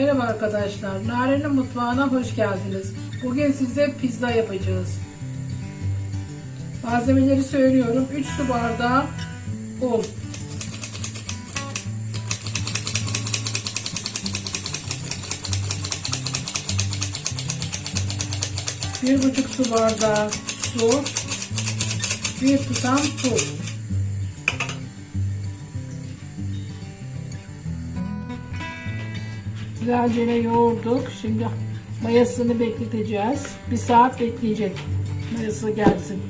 Merhaba arkadaşlar, Narenin Mutfağı'na hoş geldiniz. Bugün size pizza yapacağız. Malzemeleri söylüyorum. 3 su bardağı un. Bir buçuk su bardağı su. Bir tutam tuz. Güzelce yoğurduk. Şimdi mayasını bekleteceğiz. Bir saat bekleyecek. Mayası gelsin.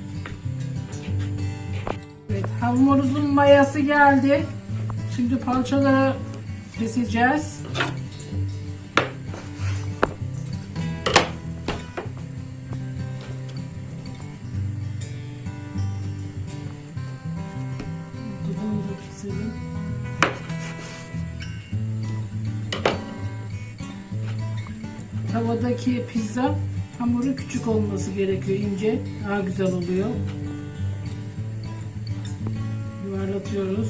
Evet, hamurumuzun mayası geldi. Şimdi parçaları keseceğiz. Da keselim. Tavadaki pizza hamuru küçük olması gerekiyor ince daha güzel oluyor. Yuvarlatıyoruz.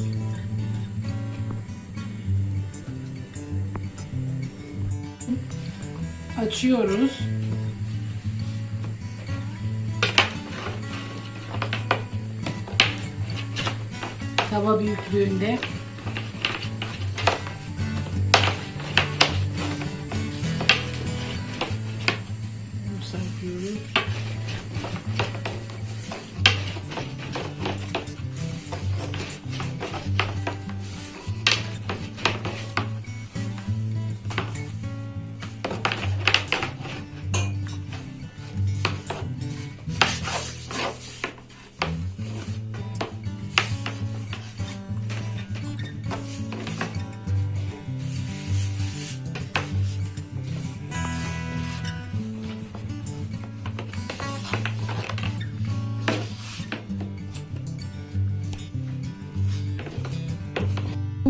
Açıyoruz. Tava büyüklüğünde you.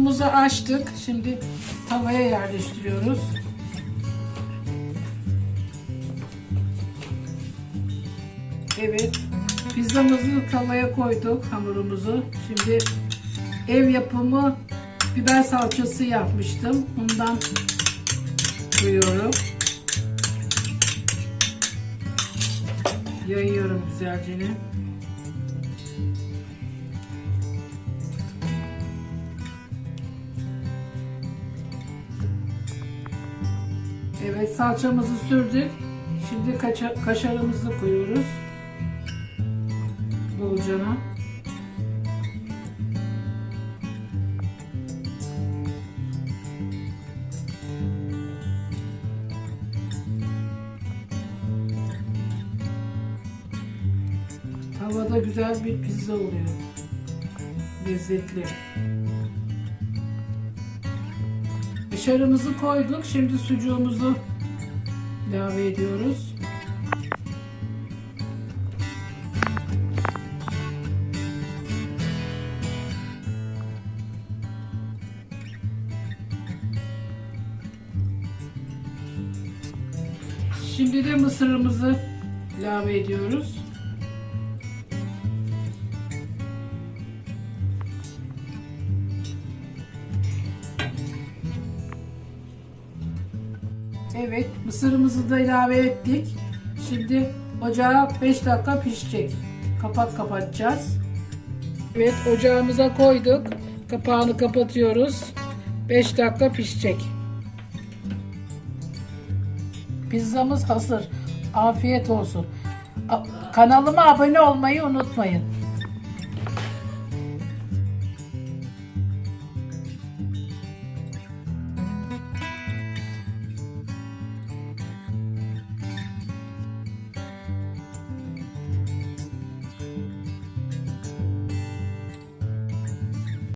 Unumuzu açtık. Şimdi tavaya yerleştiriyoruz. Evet. Pizzamızı tavaya koyduk hamurumuzu. Şimdi ev yapımı biber salçası yapmıştım. Ondan koyuyorum. Yayıyorum güzelce. Evet salçamızı sürdük. Şimdi kaça, kaşarımızı koyuyoruz. Bolcana. Tavada güzel bir pizza oluyor. Lezzetli. Kaşarımızı koyduk. Şimdi sucuğumuzu ilave ediyoruz. Şimdi de mısırımızı ilave ediyoruz. Evet, mısırımızı da ilave ettik. Şimdi ocağa 5 dakika pişecek. Kapak kapatacağız. Evet, ocağımıza koyduk. Kapağını kapatıyoruz. 5 dakika pişecek. Pizzamız hazır. Afiyet olsun. Kanalıma abone olmayı unutmayın.